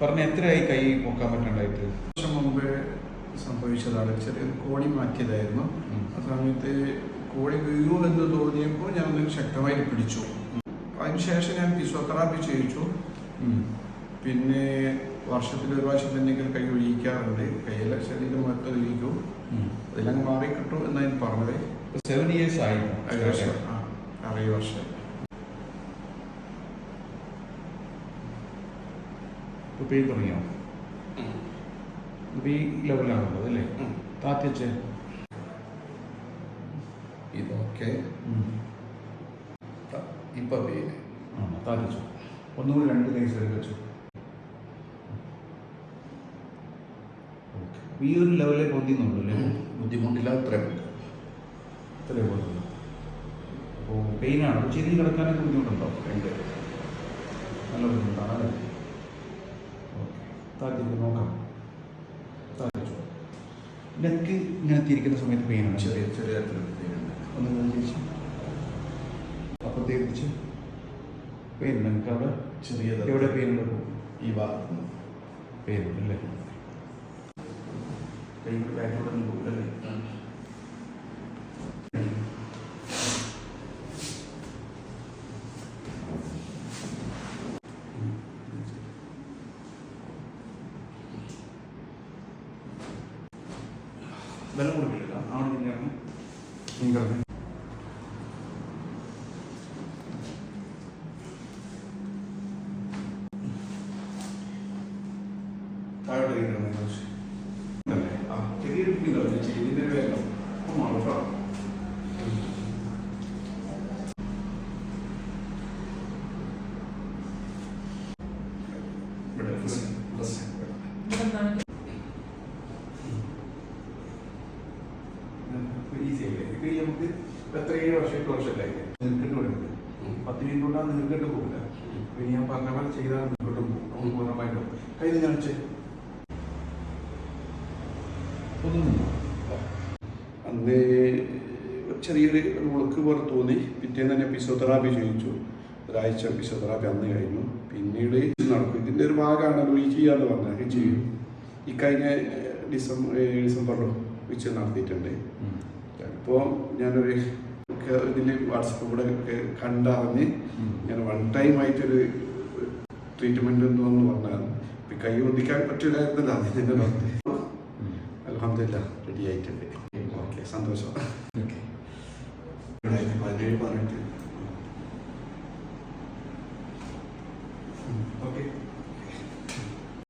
പറഞ്ഞ എത്രയായി കൈ പൊക്കാൻ പറ്റണ്ടായിട്ട്? വർഷം മുമ്പേ സംഭവിച്ചതാണ്. ചെറിയൊരു കോണി മാറ്റിയതായിരുന്നു. ആ സമയത്ത് കോണി വീഴൂ എന്ന് തോന്നിയപ്പോൾ ഞാൻ അതിന് ശക്തമായിട്ട് പിടിച്ചു. അതിനുശേഷം ഞാൻ ഫിസിയോതെറാപ്പി ചെയ്യിച്ചു. പിന്നെ വർഷത്തിൽ ഒരു പ്രാവശ്യം എന്തെങ്കിലും കൈ ഒഴിക്കാറുണ്ട്. കയ്യിലെ ശരീരം മൊത്തം ഒഴിക്കും. അതിലങ്ങ് മാറി കിട്ടും എന്നാണ് പറഞ്ഞത്. സെവൻ ഇയേഴ്സ് ആയി. ഏകദേശം ആ അറേ വർഷം. ഇപ്പൊ പെയിൻ തുടങ്ങിയോ ഈ ലെവലാണുള്ളത് അല്ലേ? താത്തിച്ച് ഇതൊക്കെ ഇപ്പൊ പെയിന് താത്തിച്ചു ഒന്നുകൂടി രണ്ട് കൈസ് വരെ വെച്ചു. ഈ ഒരു ലെവലിൽ പൊന്തിന്നുള്ളൂ അല്ലേ? ബുദ്ധിമുട്ടില്ലാതെ ഇത്രയും ഇത്രേ പോകുന്നുള്ളൂ അപ്പോൾ പെയിനാണ് ചെരി കിടക്കാനൊക്കെ ബുദ്ധിമുട്ടുണ്ടോ? ഉണ്ട്. താത്തിക്ക് നോക്കാം സാധിച്ചു. നെക്ക് ഇങ്ങനെ തിരിക്കുന്ന സമയത്ത് പെയിനാണ് ചെറിയ ചെറിയ തരത്തിലുള്ള പെയിനുണ്ട് ഒന്ന് തിരിച്ച്. അപ്പുറത്തേക്ക് തിരിച്ച് പെയിൻ നിങ്ങൾക്ക് അവിടെ ചെറിയ എവിടെ പെയിൻ ഈ ഭാഗത്ത് പെയിൻ ഉണ്ട്? അല്ലേ കൈ ബാക്കിലോട്ട് ഒന്നും പോകില്ല അല്ലേ ബലം കൊടുക്കില്ല ആണ് ഇങ്ങനെ നീ കിടന്നേ താഴോട്ട് കിടന്നേ കുറച്ച് കൊടുക്കില്ല. ആ ചെറിയൊരു കുഞ്ഞില്ല ചെയ്തിന്റെ വേഗം. ഇവിടെ പ്ലസ് ഈസി ആയില്ലേ ഇത് നമുക്ക് എത്ര ഏഴ് വർഷം എട്ട് വർഷമല്ലേ നീർക്കെട്ട് വരുന്നത് പത്ത് മിനിറ്റ് കൊണ്ടാണ് നീർക്കെട്ട് പോകില്ല പിന്നെ ഞാൻ പറഞ്ഞ പോലെ ചെയ്താൽ നീർക്കെട്ട് പോകും നമുക്ക് പൂർണമായിട്ടും കൈ നിങ്ങൾ വെച്ച്. ഒന്നും അന്ന് ചെറിയൊരു മുളക്ക് പോലെ തോന്നി. പിറ്റേന്ന് തന്നെ ഫിസിയോതെറാപ്പി ചോദിച്ചു ഒരാഴ്ച ഫിസിയോതെറാപ്പി അന്ന് കഴിഞ്ഞു. പിന്നീട് നടക്കും. ഇതിന്റെ ഒരു ഭാഗമാണല്ലോ ഈ ചെയ്യാന്ന് പറഞ്ഞാൽ ചെയ്യും ഇക്കഴിഞ്ഞ കഴിഞ്ഞ ഡിസംബർ ഡിസംബറിലും വെച്ച് നടത്തിയിട്ടുണ്ട്. അപ്പോൾ ഞാനൊരു ഇതിൽ വാട്സപ്പ് കൂടെ കണ്ടറിഞ്ഞ് ഞാൻ വൺ ടൈം ആയിട്ടൊരു ട്രീറ്റ്മെന്റ് എന്ന് പറഞ്ഞാൽ കൈ ഒന്നിക്കാൻ പറ്റില്ലായിരുന്നല്ലോ അതിന്റെ ഡോക്ടർ അലഹമില്ല റെഡി ആയിട്ടുണ്ട്. ഓക്കെ. സന്തോഷം. ഓക്കെ. പതിനേഴ് പതിനെട്ട്.